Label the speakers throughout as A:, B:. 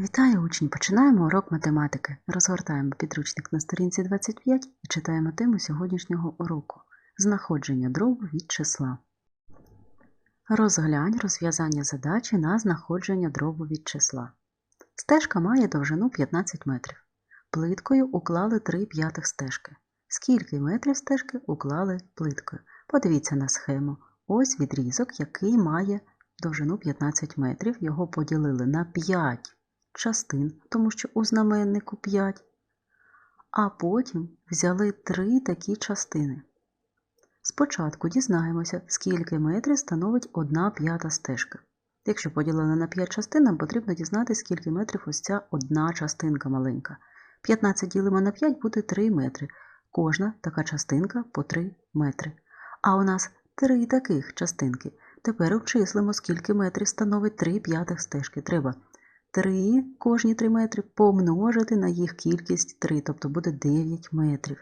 A: Вітаю учні! Починаємо урок математики. Розгортаємо підручник на сторінці 25 і читаємо тему сьогоднішнього уроку знаходження дробу від числа. Розглянь розв'язання задачі на знаходження дробу від числа. Стежка має довжину 15 метрів. Плиткою уклали 3 п'ятих стежки. Скільки метрів стежки уклали плиткою? Подивіться на схему. Ось відрізок, який має довжину 15 метрів. Його поділили на 5 частин, тому що у знаменнику 5. А потім взяли три такі частини. Спочатку дізнаємося, скільки метрів становить одна п'ята стежка. Якщо поділили на 5 частин, нам потрібно дізнатися, скільки метрів ось ця одна частинка маленька. 15 ділимо на 5 буде 3 метри. Кожна така частинка по 3 метри. А у нас три таких частинки. Тепер обчислимо, скільки метрів становить 3 п'ятих стежки. Треба 3 кожні 3 метри помножити на їх кількість 3, тобто буде 9 метрів.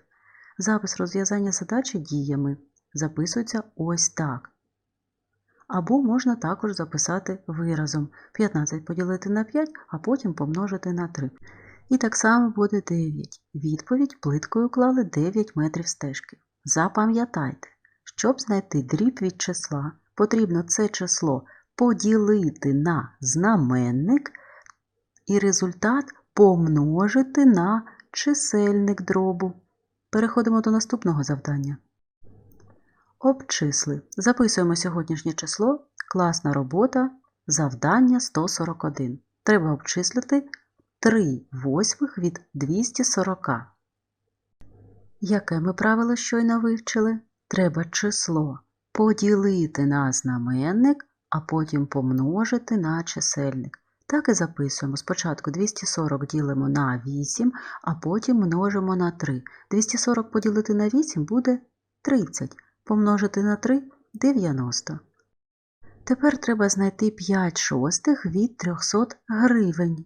A: Запис розв'язання задачі діями записується ось так. Або можна також записати виразом 15 поділити на 5, а потім помножити на 3. І так само буде 9. Відповідь плиткою клали 9 метрів стежки. Запам'ятайте, щоб знайти дріб від числа, потрібно це число поділити на знаменник і результат помножити на чисельник дробу. Переходимо до наступного завдання. Обчисли. Записуємо сьогоднішнє число. Класна робота. Завдання 141. Треба обчислити 3 восьмих від 240. Яке ми правило щойно вивчили? Треба число поділити на знаменник, а потім помножити на чисельник. Так і записуємо. Спочатку 240 ділимо на 8, а потім множимо на 3. 240 поділити на 8 буде 30. Помножити на 3 90. Тепер треба знайти 5 шостих від 300 гривень.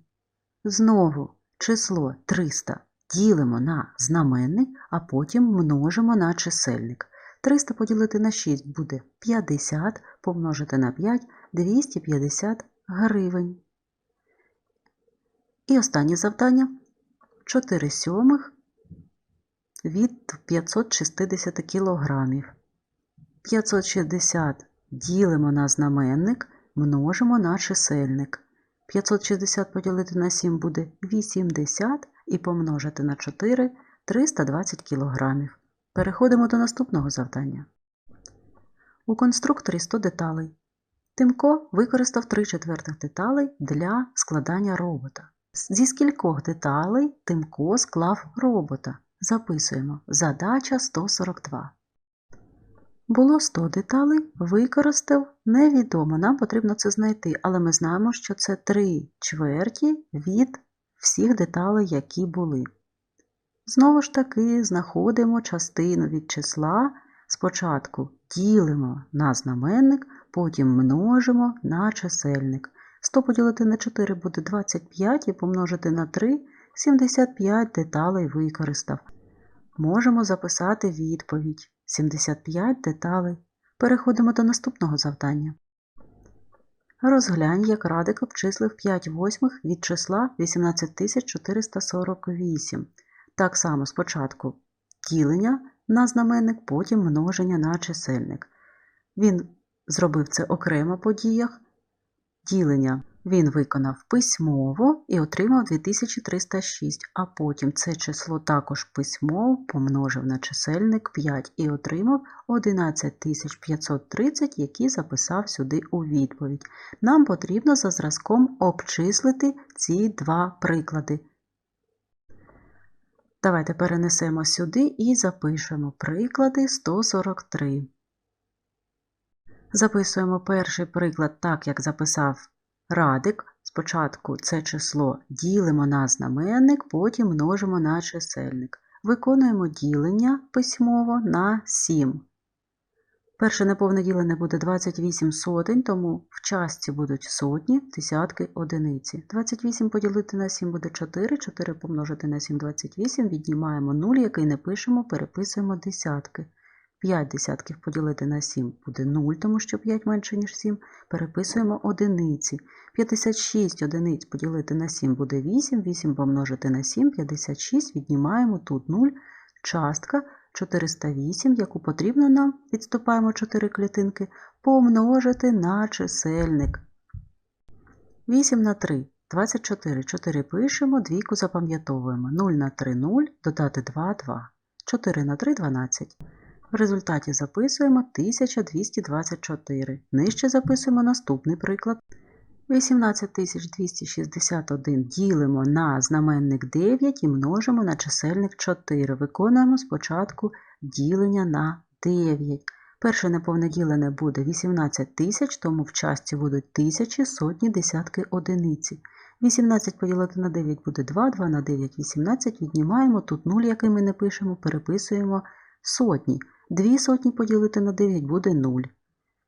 A: Знову число 300 ділимо на знаменник, а потім множимо на чисельник. 300 поділити на 6 буде 50, помножити на 5 250 гривень. І останнє завдання 4 сьомих від 560 кілограмів. 560 ділимо на знаменник, множимо на чисельник. 560 поділити на 7 буде 80 і помножити на 4 320 кілограмів. Переходимо до наступного завдання. У конструкторі 100 деталей. Тимко використав 3 четвертих деталей для складання робота. Зі скількох деталей Тимко склав робота. Записуємо. Задача 142. Було 100 деталей, використав невідомо. Нам потрібно це знайти, але ми знаємо, що це 3 чверті від всіх деталей, які були. Знову ж таки, знаходимо частину від числа. Спочатку ділимо на знаменник, потім множимо на чисельник. 100 поділити на 4 буде 25 і помножити на 3 75 деталей використав. Можемо записати відповідь 75 деталей. Переходимо до наступного завдання. Розглянь, як Радик обчислив 5 восьмих від числа 18448. Так само спочатку ділення на знаменник, потім множення на чисельник. Він зробив це окремо по діях. Ділення він виконав письмово і отримав 2306, а потім це число також письмово помножив на чисельник 5 і отримав 11530, які записав сюди у відповідь. Нам потрібно за зразком обчислити ці два приклади. Давайте перенесемо сюди і запишемо приклади 143. Записуємо перший приклад так, як записав Радик. Спочатку це число ділимо на знаменник, потім множимо на чисельник. Виконуємо ділення письмово на 7. Перше неповне ділене буде 28 сотень, тому в частці будуть сотні, десятки, одиниці. 28 поділити на 7 буде 4, 4 помножити на 7 – 28, віднімаємо 0, який не пишемо, переписуємо десятки. 5 десятків поділити на 7 буде 0, тому що 5 менше, ніж 7. Переписуємо одиниці. 56 одиниць поділити на 7 буде 8, 8 помножити на 7, 56, віднімаємо тут 0, частка 408, яку потрібно нам, відступаємо 4 клітинки, помножити на чисельник. 8 на 3, 24, 4 пишемо, двійку запам'ятовуємо. 0 на 3, 0, додати 2, 2. 4 на 3, 12. В результаті записуємо 1224. Нижче записуємо наступний приклад. 18261 ділимо на знаменник 9 і множимо на чисельник 4. Виконуємо спочатку ділення на 9. Перше неповне ділене буде 18 тисяч, тому в частці будуть тисячі, сотні, десятки, одиниці. 18 поділити на 9 буде 2, 2 на 9 – 18, віднімаємо, тут 0, який ми не пишемо, переписуємо сотні. 2 сотні поділити на 9 буде 0.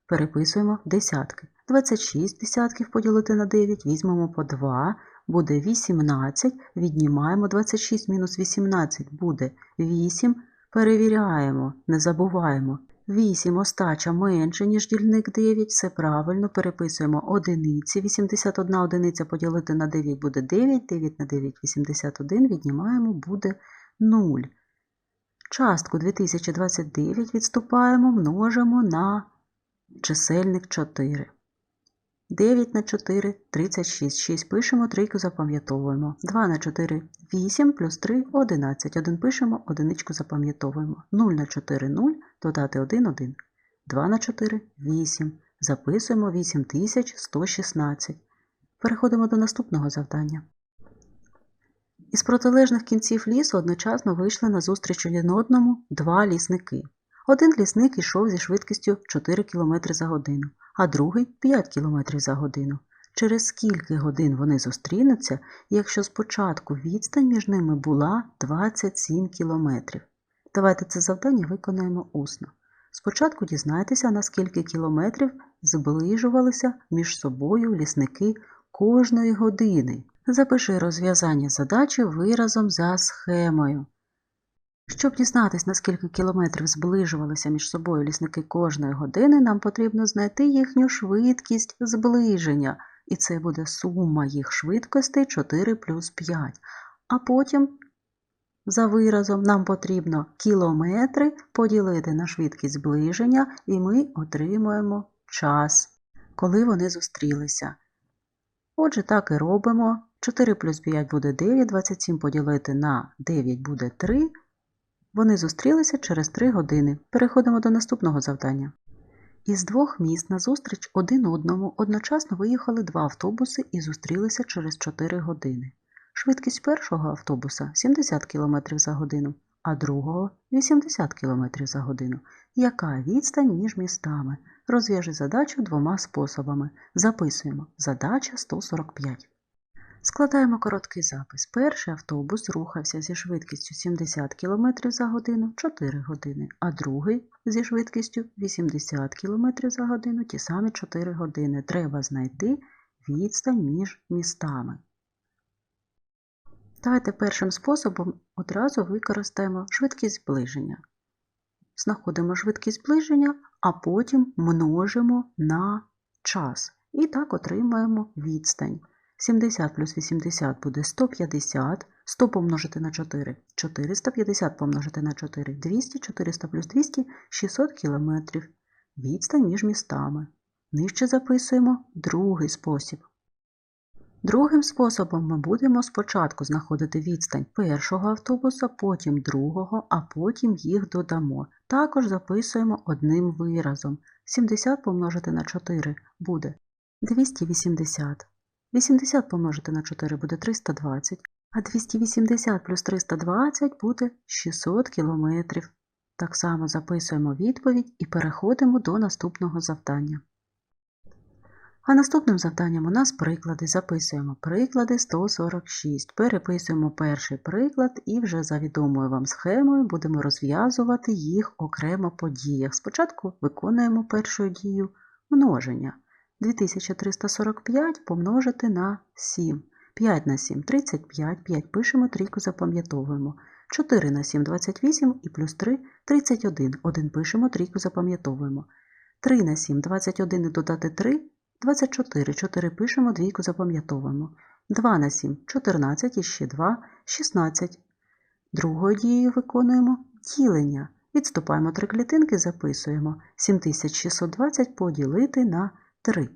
A: Переписуємо десятки. 26 десятків поділити на 9, візьмемо по 2, буде 18, віднімаємо 26 мінус 18 буде 8, перевіряємо, не забуваємо. 8 остача менше, ніж дільник 9, все правильно, переписуємо одиниці, 81 одиниця поділити на 9 буде 9, 9 на 9 – 81, віднімаємо, буде 0. Частку 2029 відступаємо, множимо на чисельник 4. 9 на 4 – 36. 6 пишемо, трійку запам'ятовуємо. 2 на 4 – 8, плюс 3 – 11. 1 пишемо, одиничку запам'ятовуємо. 0 на 4 – 0, додати 1 – 1. 2 на 4 – 8. Записуємо 8116. Переходимо до наступного завдання. Із протилежних кінців лісу одночасно вийшли на зустріч один одному два лісники. Один лісник йшов зі швидкістю 4 км за годину, а другий 5 км за годину. Через скільки годин вони зустрінуться, якщо спочатку відстань між ними була 27 км? Давайте це завдання виконаємо усно. Спочатку дізнайтеся, на скільки кілометрів зближувалися між собою лісники кожної години. Запиши розв'язання задачі виразом за схемою. Щоб дізнатися, на скільки кілометрів зближувалися між собою лісники кожної години, нам потрібно знайти їхню швидкість зближення, і це буде сума їх швидкостей 4 плюс 5. А потім, за виразом, нам потрібно кілометри поділити на швидкість зближення, і ми отримуємо час, коли вони зустрілися. Отже, так і робимо. 4 плюс 5 буде 9, 27 поділити на 9 буде 3. Вони зустрілися через 3 години. Переходимо до наступного завдання. Із двох міст назустріч один одному одночасно виїхали два автобуси і зустрілися через 4 години. Швидкість першого автобуса 70 км за годину, а другого 80 км за годину. Яка відстань між містами? Розв'яжи задачу двома способами. Записуємо. Задача 145. Складаємо короткий запис. Перший автобус рухався зі швидкістю 70 км за годину 4 години, а другий зі швидкістю 80 км за годину ті самі 4 години. Треба знайти відстань між містами. Давайте першим способом одразу використаємо швидкість зближення. Знаходимо швидкість зближення, а потім множимо на час. І так отримаємо відстань. 70 плюс 80 буде 150, 100 помножити на 4 – 450 помножити на 4 – 200, 400 плюс 200 – 600 кілометрів. Відстань між містами. Нижче записуємо другий спосіб. Другим способом ми будемо спочатку знаходити відстань першого автобуса, потім другого, а потім їх додамо. Також записуємо одним виразом. 70 помножити на 4 буде 280. 80 помножити на 4 буде 320, а 280 плюс 320 буде 600 кілометрів. Так само записуємо відповідь і переходимо до наступного завдання. А наступним завданням у нас приклади. Записуємо приклади 146. Переписуємо перший приклад і вже за відомою вам схемою будемо розв'язувати їх окремо по діях. Спочатку виконуємо першу дію множення. 2345 помножити на 7. 5 на 7 35, 5 пишемо, трійку запам'ятовуємо. 4 на 7 – 28 і плюс 3 – 31. 1 пишемо, трійку запам'ятовуємо. 3 на 7 – 21 і додати 3 – 24. 4 пишемо, двійку запам'ятовуємо. 2 на 7 – 14 і ще 2 – 16. Другою дією виконуємо ділення. Відступаємо три клітинки, записуємо 7620 поділити на 3.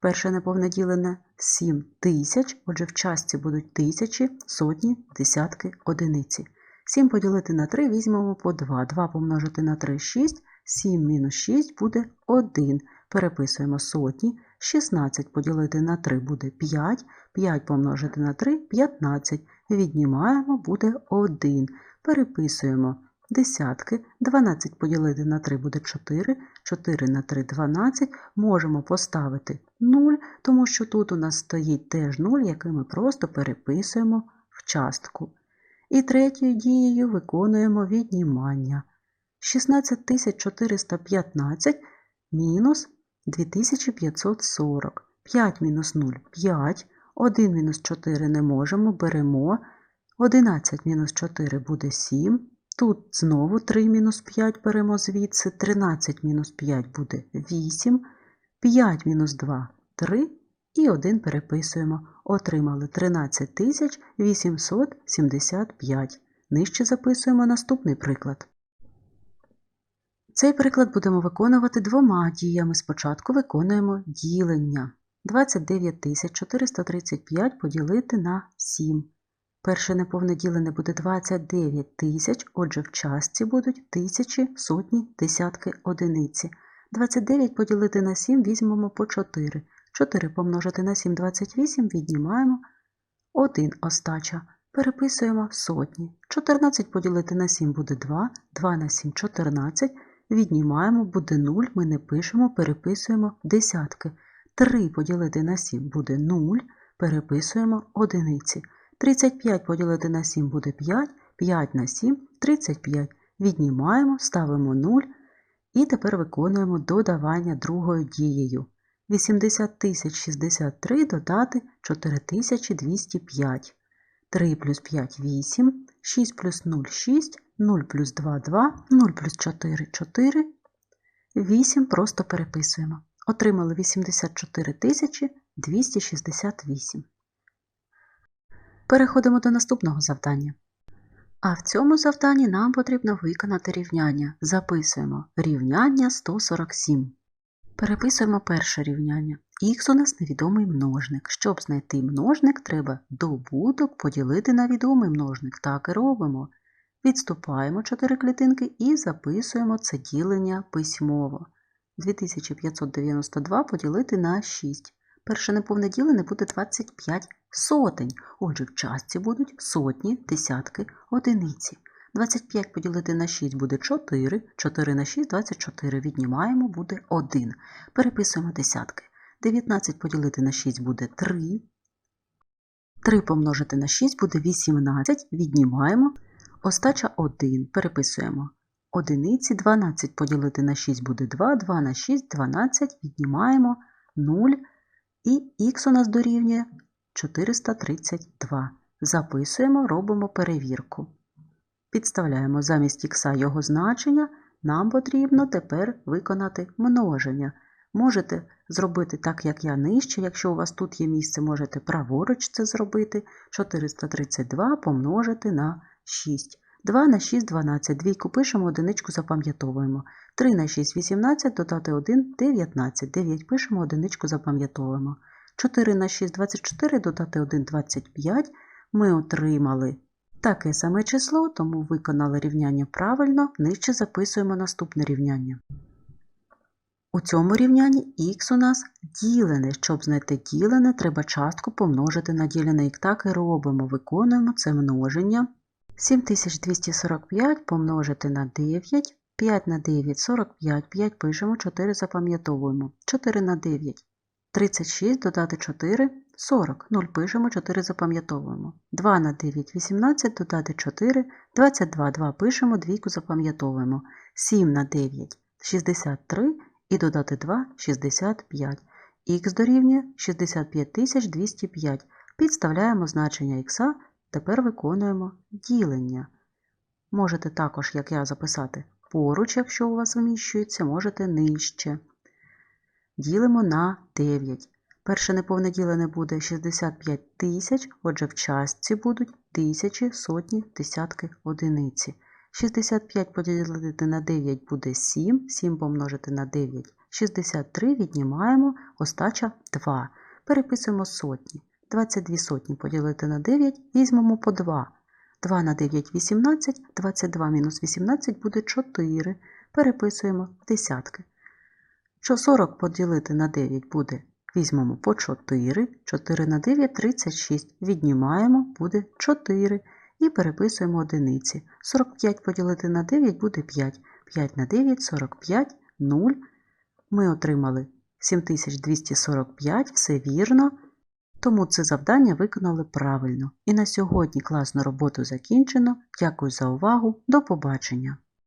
A: Перше неповне ділене 7 тисяч, отже в частці будуть тисячі, сотні, десятки, одиниці. 7 поділити на 3 візьмемо по 2. 2 помножити на 3 – 6, 7 мінус 6 буде 1. Переписуємо сотні. 16 поділити на 3 буде 5, 5 помножити на 3 – 15. Віднімаємо, буде 1. Переписуємо десятки. 12 поділити на 3 буде 4, 4 на 3 – 12. Можемо поставити 0, тому що тут у нас стоїть теж 0, який ми просто переписуємо в частку. І третьою дією виконуємо віднімання. 16415 мінус 2540. 5 мінус 0 – 5. 1 мінус 4 не можемо, беремо. 11 мінус 4 буде 7. Тут знову 3 мінус 5 беремо звідси. 13 мінус 5 буде 8. 5 мінус 2 – 3. І 1 переписуємо. Отримали 13 875. Нижче записуємо наступний приклад. Цей приклад будемо виконувати двома діями. Спочатку виконуємо ділення. 29 435 поділити на 7. Перше неповне ділене буде 29 тисяч, отже в частці будуть тисячі, сотні, десятки, одиниці. 29 поділити на 7 візьмемо по 4. 4 помножити на 7 – 28, віднімаємо 1 остача. Переписуємо сотні. 14 поділити на 7 буде 2, 2 на 7 – 14. Віднімаємо, буде 0, ми не пишемо, переписуємо десятки. 3 поділити на 7 буде 0, переписуємо одиниці. 35 поділити на 7 буде 5, 5 на 7 – 35. Віднімаємо, ставимо 0 і тепер виконуємо додавання другою дією. 80 063 додати 4205. 3 плюс 5 – 8, 6 плюс 0 – 6, 0 плюс 2 – 2, 0 плюс 4 – 4, 8 просто переписуємо. Отримали 84 268. Переходимо до наступного завдання. А в цьому завданні нам потрібно виконати рівняння. Записуємо рівняння 147. Переписуємо перше рівняння. Х у нас невідомий множник. Щоб знайти множник, треба добуток поділити на відомий множник. Так і робимо. Відступаємо 4 клітинки і записуємо це ділення письмово. 2592 поділити на 6. Перше неповне ділене буде 25 сотень. Отже, в частці будуть сотні, десятки, одиниці. 25 поділити на 6 буде 4, 4 на 6 – 24. Віднімаємо, буде 1. Переписуємо десятки. 19 поділити на 6 буде 3. 3 помножити на 6 буде 18. Віднімаємо. Остача 1. Переписуємо. Одиниці 12 поділити на 6 буде 2, 2 на 6 – 12. Віднімаємо 0. І х у нас дорівнює 432. Записуємо, робимо перевірку. Підставляємо замість х його значення, нам потрібно тепер виконати множення. Можете зробити так, як я нижче. Якщо у вас тут є місце, можете праворуч це зробити. 432 помножити на 6. 2 на 6 – 12. Двійку пишемо, одиничку запам'ятовуємо. 3 на 6 – 18, додати 1 – 19. 9 пишемо, одиничку запам'ятовуємо. 4 на 6 – 24, додати 1 – 25. Ми отримали таке саме число, тому виконали рівняння правильно, нижче записуємо наступне рівняння. У цьому рівнянні х у нас ділене. Щоб знайти ділене, треба частку помножити на ділене. І так і робимо, виконуємо це множення. 7245 помножити на 9, 5 на 9 – 45, 5 пишемо, 4 запам'ятовуємо. 4 на 9 – 36, додати 4 – 40, 0 пишемо, 4 запам'ятовуємо. 2 на 9 – 18, додати 4 – 22, 2 пишемо, двійку запам'ятовуємо. 7 на 9 – 63 і додати 2 – 65. Х дорівнює 65 205. Підставляємо значення х Тепер виконуємо ділення. Можете також, як я, записати поруч, якщо у вас вміщується, можете нижче. Ділимо на 9. Перше неповне ділене буде 65 тисяч, отже в частці будуть тисячі, сотні, десятки, одиниці. 65 поділити на 9 буде 7, 7 помножити на 9 63, віднімаємо, остача 2. Переписуємо сотні. 22 сотні поділити на 9, візьмемо по 2. 2 на 9 – 18, 22 мінус 18 буде 4. Переписуємо десятки. Що 40 поділити на 9 буде, візьмемо по 4, 4 на 9 – 36, віднімаємо, буде 4 і переписуємо одиниці. 45 поділити на 9 буде 5, 5 на 9 – 45, 0. Ми отримали 7245, все вірно. Тому це завдання виконали правильно. І на сьогодні класну роботу закінчено. Дякую за увагу. До побачення!